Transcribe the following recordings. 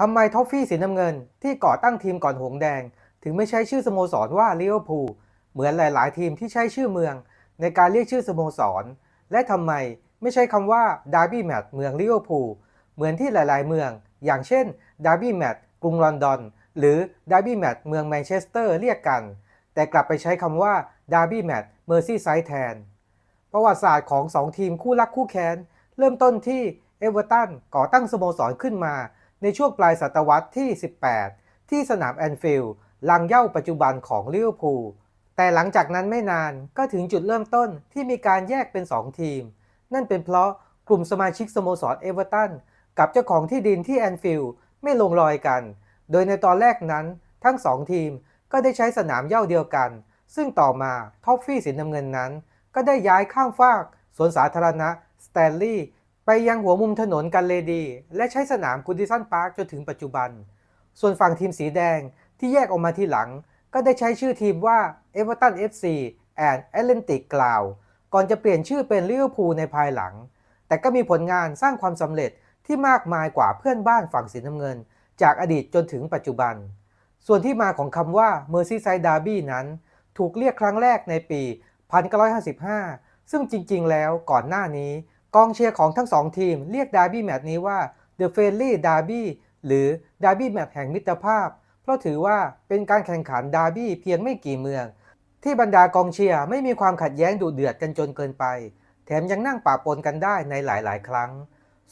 ทำไมท็อฟฟี่สีน้ำเงินที่ก่อตั้งทีมก่อนหงแดง ถึงไม่ใช้ชื่อสโมสรว่าลิเวอร์พูลเหมือนหลาย ๆ ทีมที่ใช้ชื่อเมือง ในการเรียกชื่อสโมสร และทำไมไม่ใช้คำว่าดาร์บี้แมตช์เมืองลิเวอร์พูลเหมือนที่หลาย ๆ เมือง อย่างเช่นดาร์บี้แมตช์กรุงลอนดอน หรือดาร์บี้แมตช์เมืองแมนเชสเตอร์เรียกกัน แต่กลับไปใช้คำว่าดาร์บี้แมตช์เมอร์ซี่ไซด์แทน ประวัติศาสตร์ของ 2 ทีมคู่รักคู่แค้น เริ่มต้นที่เอเวอร์ตันก่อตั้งสโมสรขึ้นมา ในช่วงปลายศตวรรษที่ 18 ที่สนามแอนฟิลด์ลังเย้าปัจจุบันของลิเวอร์พูลแต่หลังจากนั้นไม่นานก็ถึงจุดเริ่มต้นที่มีการแยกเป็น 2 ทีม นั่นเป็นเพราะกลุ่มสมาชิกสโมสรเอเวอร์ตันกับเจ้าของที่ดินที่แอนฟิลด์ไม่ลงรอยกัน โดยในตอนแรกนั้นทั้ง 2 ทีมก็ได้ใช้สนามเย้าเดียวกัน ซึ่งต่อมาท็อฟฟี่สีน้ำเงินนั้น ก็ได้ย้ายข้ามฟากสวนสาธารณะสแตนลีย์ ไปยังหัวมุมถนนกันเลดี และใช้สนามกูดิสันพาร์คจนถึงปัจจุบัน ส่วนฝั่งทีมสีแดงที่แยกออกมาทีหลัง ก็ได้ใช้ชื่อทีมว่า Everton FC and Atlantic กล่าวก่อนจะเปลี่ยนชื่อเป็นลิเวอร์พูลในภายหลัง แต่ก็มีผลงานสร้างความสำเร็จที่มากมายกว่าเพื่อนบ้านฝั่งสีน้ำเงิน จากอดีตจนถึงปัจจุบัน ส่วนที่มาของคำว่า Merseyside Derby นั้น ถูกเรียกครั้งแรกในปี 1955 ซึ่งจริงๆ แล้วก่อนหน้านี้ กองเชียร์ของทั้งสองทีมเรียกดาร์บี้แมตช์นี้ว่า The Friendly Derby หรือ Derby Match แห่งมิตรภาพ เพราะถือว่าเป็นการแข่งขันดาร์บี้เพียงไม่กี่เมือง ที่บรรดากองเชียร์ไม่มีความขัดแย้งดุเดือดกันจนเกินไป แถมยังนั่งปะปนกันได้ในหลายๆ ครั้ง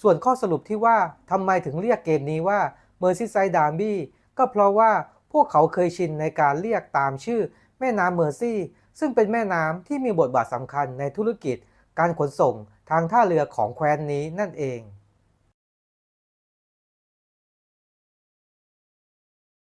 ส่วนข้อสรุปที่ว่าทำไมถึงเรียกเกมนี้ว่า Merseyside Derby ก็เพราะว่าพวกเขาเคยชินในการเรียกตามชื่อ แม่น้ำเมอร์ซี่ ซึ่งเป็นแม่น้ำที่มีบทบาทสำคัญในธุรกิจ การขนส่งทางท่าเรือของแคว้นนี้นั่นเอง